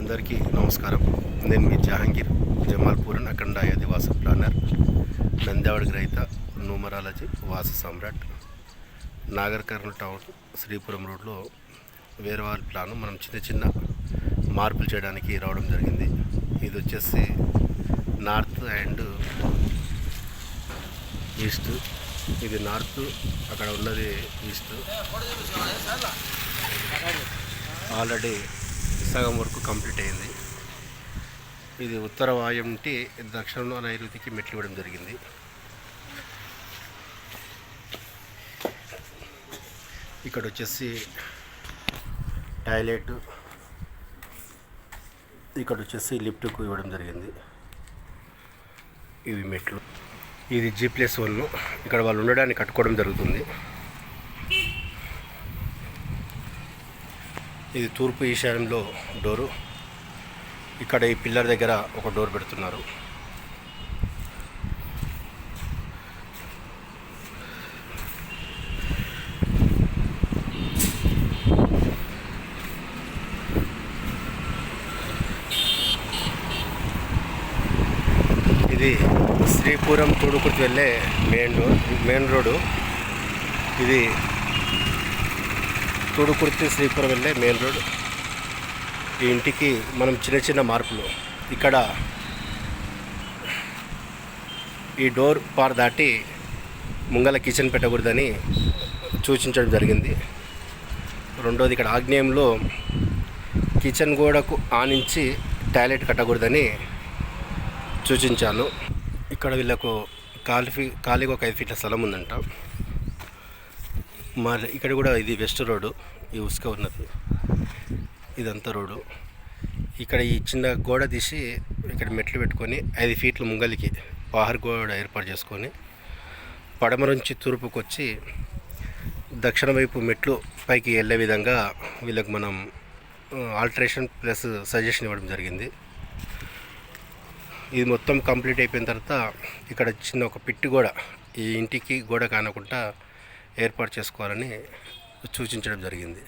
అందరికీ నమస్కారం. నేను మీ జహాంగీర్ జమాల్పూరన్ అఖండ ఆదివాస ప్లానర్ నంద్యావడ గ్రహీత న్యూమరాలజీ వాస సమ్రాట్ నాగర్ కర్నూలు టౌన్ శ్రీపురం రోడ్లో వేరే వాళ్ళ ప్లాను మనం చిన్న చిన్న మార్పులు చేయడానికి రావడం జరిగింది. ఇది వచ్చేసి నార్త్ అండ్ ఈస్ట్. ఇది నార్త్ అక్కడ ఉన్నది ఈస్ట్. ఆల్రెడీ సగం వరకు కంప్లీట్ అయింది. ఇది ఉత్తర వాయు నుండి దక్షిణ నైరుతికి మెట్లు ఇవ్వడం జరిగింది. ఇక్కడ వచ్చేసి టాయిలెట్ ఇక్కడ వచ్చేసి లిఫ్ట్కు ఇవ్వడం జరిగింది. ఇవి మెట్లు. ఇది జీ ప్లస్ వన్ ఇక్కడ వాళ్ళు ఉండడానికి కట్టుకోవడం జరుగుతుంది. ఇది తూర్పు ఈశాన్యంలో డోరు. ఇక్కడ ఈ పిల్లర్ దగ్గర ఒక డోర్ పెడుతున్నారు. ఇది శ్రీపురం తూడుకుర్తి వెళ్ళే మెయిన్ డోర్ మెయిన్ రోడ్డు. ఇది తూడుకుర్తి శ్రీపురం వెళ్ళే మెయిన్ రోడ్. ఈ ఇంటికి మనం చిన్న చిన్న మార్పులు. ఇక్కడ ఈ డోర్ పార్ దాటి ముంగల కిచెన్ పెట్టకూడదని సూచించడం జరిగింది. రెండోది ఇక్కడ ఆగ్నేయంలో కిచెన్ గోడకు ఆనించి టాయిలెట్ కట్టకూడదని సూచించాను. ఇక్కడ వీళ్ళకు ఖాళీ ఫీ- ఖాళీగా ఒక ఐదు ఫీట్ల స్థలం ఉందంట. మా ఇక్కడ కూడా ఇది వెస్ట్ రోడ్డు ఈ ఉసుక ఉన్నది. ఇదంతా రోడ్డు. ఇక్కడ ఈ చిన్న గోడ తీసి ఇక్కడ మెట్లు పెట్టుకొని ఐదు ఫీట్ల ముంగలికి పహార్ గోడ ఏర్పాటు చేసుకొని పడమ నుంచి తూర్పుకు వచ్చి దక్షిణ వైపు మెట్లు పైకి వెళ్ళే విధంగా వీళ్ళకి మనం ఆల్టరేషన్ ప్లస్ సజెషన్ ఇవ్వడం జరిగింది. ఇది మొత్తం కంప్లీట్ అయిపోయిన తర్వాత ఇక్కడ చిన్న ఒక పిట్టి గోడ ఈ ఇంటికి గోడ కానకుండా ఏర్పాటు చేసుకోవాలని సూచించడం జరిగింది.